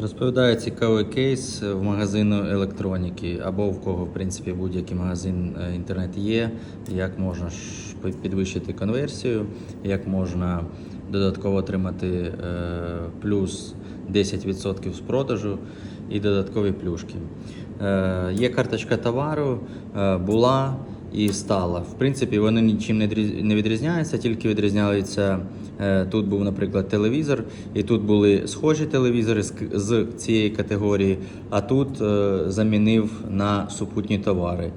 Розповідаю цікавий кейс в магазину електроніки або в кого, в принципі, будь-який магазин е, інтернет є, як можна підвищити конверсію, як можна додатково отримати е, плюс 10% з продажу і додаткові плюшки. Е, Є карточка товару, була і стала. В принципі, вони нічим не відрізняються, тільки відрізняються. Е, Тут був, наприклад, телевізор, і тут були схожі телевізори з, цієї категорії, а тут е, замінив на супутні товари.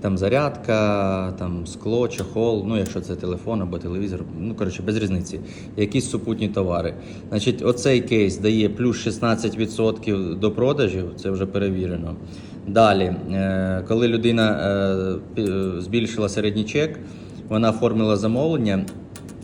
Там зарядка, там скло, чохол, ну якщо це телефон або телевізор, ну коротше, без різниці. Якісь супутні товари. Значить, оцей кейс дає плюс 16% до продажів, це вже перевірено. Далі, е, коли людина збільшила середній чек, вона оформила замовлення,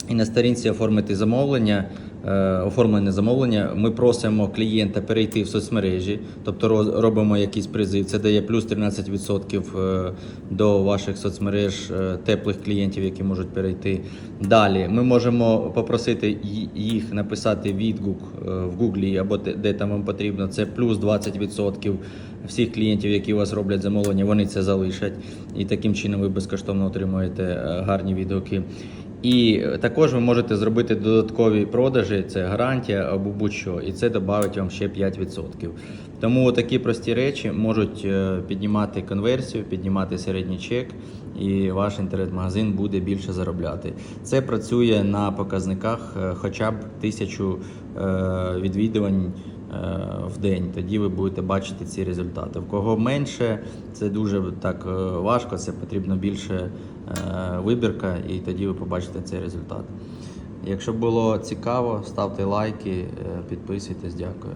і на сторінці оформити замовлення, е, оформлене замовлення, ми просимо клієнта перейти в соцмережі, тобто робимо якийсь призив. Це дає плюс 13% е, до ваших соцмереж е, теплих клієнтів, які можуть перейти. Далі ми можемо попросити їх написати відгук в Гуглі або де- там вам потрібно. Це плюс 20% всіх клієнтів, які у вас роблять замовлення, вони це залишать. І таким чином ви безкоштовно отримуєте гарні відгуки. І також ви можете зробити додаткові продажі, це гарантія або будь-що, і це додавить вам ще 5%. Тому такі прості речі можуть е, піднімати конверсію, піднімати середній чек, і ваш інтернет-магазин буде більше заробляти. Це працює на показниках е, хоча б тисячу е, відвідувань в день. Тоді ви будете бачити ці результати. В кого менше, це дуже так е, важко, це потрібно більше е, вибірка, і тоді ви побачите цей результат. Якщо було цікаво, ставте лайки, е, підписуйтесь, дякую.